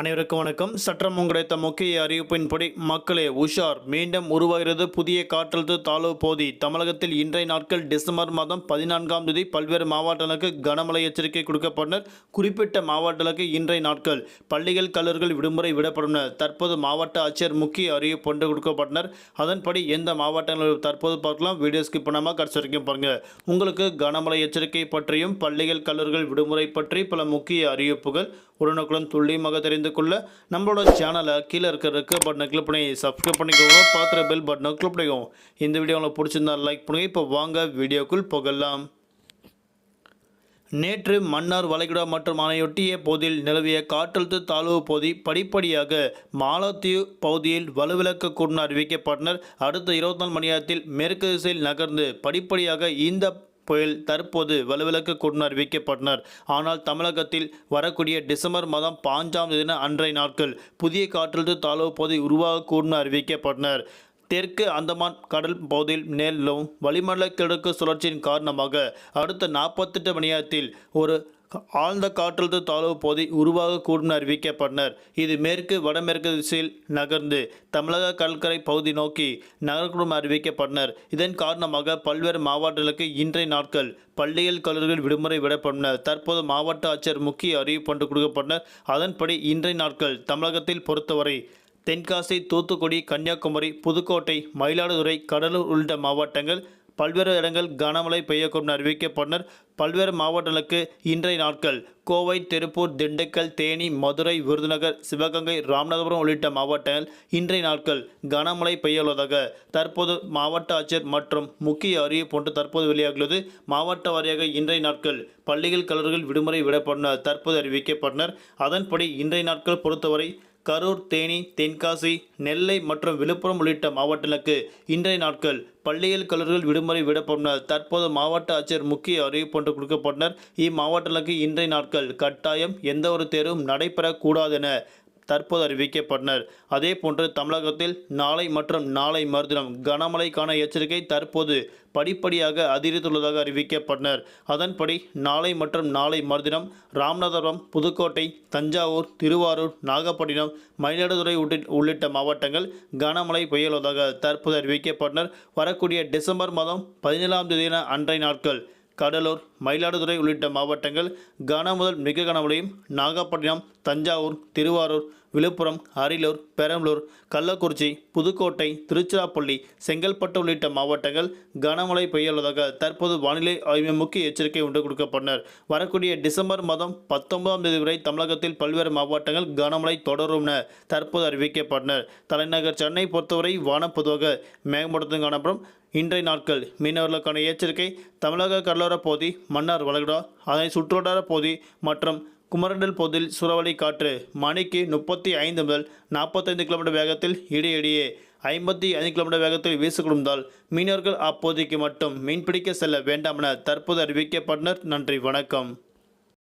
அனைவருக்கும் வணக்கம். சற்றம் கிடைத்த முக்கிய அறிவிப்பின்படி மக்களே உஷார். மீண்டும் உருவாகிறது புதிய காற்றழுத்த தாழ்வு போதி. தமிழகத்தில் இன்றைய நாட்கள் டிசம்பர் மாதம் பதினான்காம் தேதி பல்வேறு மாவட்டங்களுக்கு கனமழை எச்சரிக்கை கொடுக்கப்பட்டனர். குறிப்பிட்ட மாவட்டங்களுக்கு இன்றைய நாட்கள் பள்ளிகள் கல்லூரிகள் விடுமுறை விடப்படும் தற்போது மாவட்ட ஆட்சியர் முக்கிய அறிவிப்பு ஒன்று கொடுக்கப்பட்டனர். அதன்படி எந்த மாவட்டங்களில் தற்போது பார்க்கலாம். வீடியோ ஸ்கிப் பண்ணாமல் கடைசி வரைக்கும் பாருங்க. உங்களுக்கு கனமழை எச்சரிக்கை பற்றியும் பள்ளிகள் கல்லூரிகள் விடுமுறை பற்றி பல முக்கிய அறிவிப்புகள் உடனுக்குடன் துல்லியமாக தெரிந்து கொள்ள நம்மளோட சேனலை கீழே இருக்கிற இருக்க பட்டனை கிளிக் பண்ணி சப்ஸ்கிரைப் பண்ணிக்கோங்க. பார்த்துற பெல் பட்டனை கிளிக் பண்ணிக்கோங்க. இந்த வீடியோ உங்களுக்கு பிடிச்சிருந்தா லைக் பண்ணுங்கள் இப்போ வாங்க வீடியோக்குள் போகலாம். நேற்று மன்னார் வளைகுடா மற்றும் அணையொட்டிய பகுதியில் நிலவிய காற்றழுத்த தாழ்வு பகுதி படிப்படியாக மாலத்தீவு பகுதியில் வலுவிழக்கக்கூடும் அறிவிக்கப்பட்டனர். அடுத்த இருபத்தி நாலு மணி நேரத்தில் மேற்கு திசையில் நகர்ந்து படிப்படியாக இந்த புயல் தற்போது வலுவிழக்கக்கூடும் அறிவிக்கப்பட்டனர் ஆனால் தமிழகத்தில் வரக்கூடிய டிசம்பர் மாதம் பாஞ்சாம் தேதி அன்றைய நாட்கள் புதிய காற்றழுத்த தாழ்வு பகுதி உருவாகக்கூடும் அறிவிக்கப்பட்டனர் தெற்கு அந்தமான் கடல் பகுதியில் மேலும் வளிமண்டல கிழக்கு சுழற்சியின் காரணமாக அடுத்த நாற்பத்தெட்டு மணி நேரத்தில் ஒரு ஆழ்ந்த காற்றழுத்த தாழ்வு பகுதி உருவாகக்கூடும் அறிவிக்கப்பட்டனர். இது மேற்கு வடமேற்கு திசையில் நகர்ந்து தமிழக கடற்கரை பகுதி நோக்கி நகரக்கூடும் அறிவிக்கப்பட்டனர். இதன் காரணமாக பல்வேறு மாவட்டங்களுக்கு இன்றைய நாட்கள் பள்ளிகள் கல்லூரிகள் விடுமுறை விடப்பட்டனர் தற்போது மாவட்ட ஆட்சியர் முக்கிய அறிவிப்பு ஒன்று கொடுக்கப்பட்டனர். அதன்படி இன்றைய நாட்கள் தமிழகத்தில் பொறுத்தவரை தென்காசி தூத்துக்குடி கன்னியாகுமரி புதுக்கோட்டை மயிலாடுதுறை கடலூர் உள்ளிட்ட மாவட்டங்கள் பல்வேறு இடங்கள் கனமழை பெய்யக்கூடும் அறிவிக்கப்பட்டனர் பல்வேறு மாவட்டங்களுக்கு இன்றைய நாட்கள் கோவை திருப்பூர் திண்டுக்கல் தேனி மதுரை விருதுநகர் சிவகங்கை ராமநாதபுரம் உள்ளிட்ட மாவட்டங்கள் இன்றைய நாட்கள் கனமழை பெய்யுள்ளதாக தற்போது மாவட்ட ஆட்சியர் மற்றும் முக்கிய அறிவிப்பு ஒன்று தற்போது வெளியாகியுள்ளது. மாவட்ட வாரியாக இன்றைய நாட்கள் பள்ளிகள் கல்லூரிகள் விடுமுறை விடப்பட்டனர் தற்போது அறிவிக்கப்பட்டனர். அதன்படி இன்றைய நாட்கள் பொறுத்தவரை கரூர் தேனி தென்காசி நெல்லை மற்றும் விழுப்புரம் உள்ளிட்ட மாவட்டங்களுக்கு இன்றைய நாட்கள் பள்ளிகள் கல்லூரிகள் விடுமுறை விடப்பட்டனர். தற்போது மாவட்ட ஆட்சியர் முக்கிய அறிவிப்பு ஒன்று கொடுக்கப்பட்டனர். இம்மாவட்டங்களுக்கு இன்றைய நாட்கள் கட்டாயம் எந்த ஒரு தேர்வும் நடைபெறக்கூடாது என தற்போது அறிவிக்கப்பட்டனர். அதே போன்று தமிழகத்தில் நாளை மற்றும் நாளை மறுதினம் கனமழைக்கான எச்சரிக்கை தற்போது படிப்படியாக அதிகரித்துள்ளதாக அறிவிக்கப்பட்டனர். அதன்படி நாளை மற்றும் நாளை மறுதினம் ராமநாதபுரம் புதுக்கோட்டை தஞ்சாவூர் திருவாரூர் நாகப்பட்டினம் மயிலாடுதுறை உள்ளிட்ட- உள்ளிட்ட மாவட்டங்கள் கனமழை பெய்யுள்ளதாக தற்போது அறிவிக்கப்பட்டனர். வரக்கூடிய டிசம்பர் மாதம் பதினேழாம் தேதியான அன்றைய நாட்கள். கடலூர் மயிலாடுதுறை உள்ளிட்ட மாவட்டங்கள் கன முதல் மிக கனமழையும் நாகப்பட்டினம் தஞ்சாவூர் திருவாரூர் விழுப்புரம் அரியலூர் பெரம்பலூர் கள்ளக்குறிச்சி புதுக்கோட்டை திருச்சிராப்பள்ளி செங்கல்பட்டு உள்ளிட்ட மாவட்டங்கள் கனமழை பெய்யுள்ளதாக தற்போது வானிலை ஆய்வு முக்கிய எச்சரிக்கை ஒன்று கொடுக்கப்பட்டனர். வரக்கூடிய டிசம்பர் மாதம் பத்தொன்பதாம் தேதி வரை தமிழகத்தில் பல்வேறு மாவட்டங்கள் கனமழை தொடரும் என தற்போது அறிவிக்கப்பட்டனர். தலைநகர் சென்னை பொறுத்தவரை வானம் பொதுவாக மேகமூட்டத்துடன் காணப்படும். இன்றைய நாட்கள் மீனவர்களுக்கான எச்சரிக்கை தமிழக கடலோரப் பகுதி மன்னார் வளைகுடா அதனை சுற்றுவட்டார பகுதி மற்றும் குமரண்டல் பகுதியில் சூறாவளி காற்று மணிக்கு முப்பத்தி ஐந்து முதல் நாற்பத்தைந்து கிலோமீட்டர் வேகத்தில் இடையிடையே ஐம்பத்தி ஐந்து கிலோமீட்டர் வேகத்தில் வீசக்கூடும்தால் மீனவர்கள் அப்போதைக்கு மட்டும் மீன்பிடிக்க செல்ல வேண்டாம் என தற்போது அறிவிக்கப்பட்டனர். நன்றி வணக்கம்.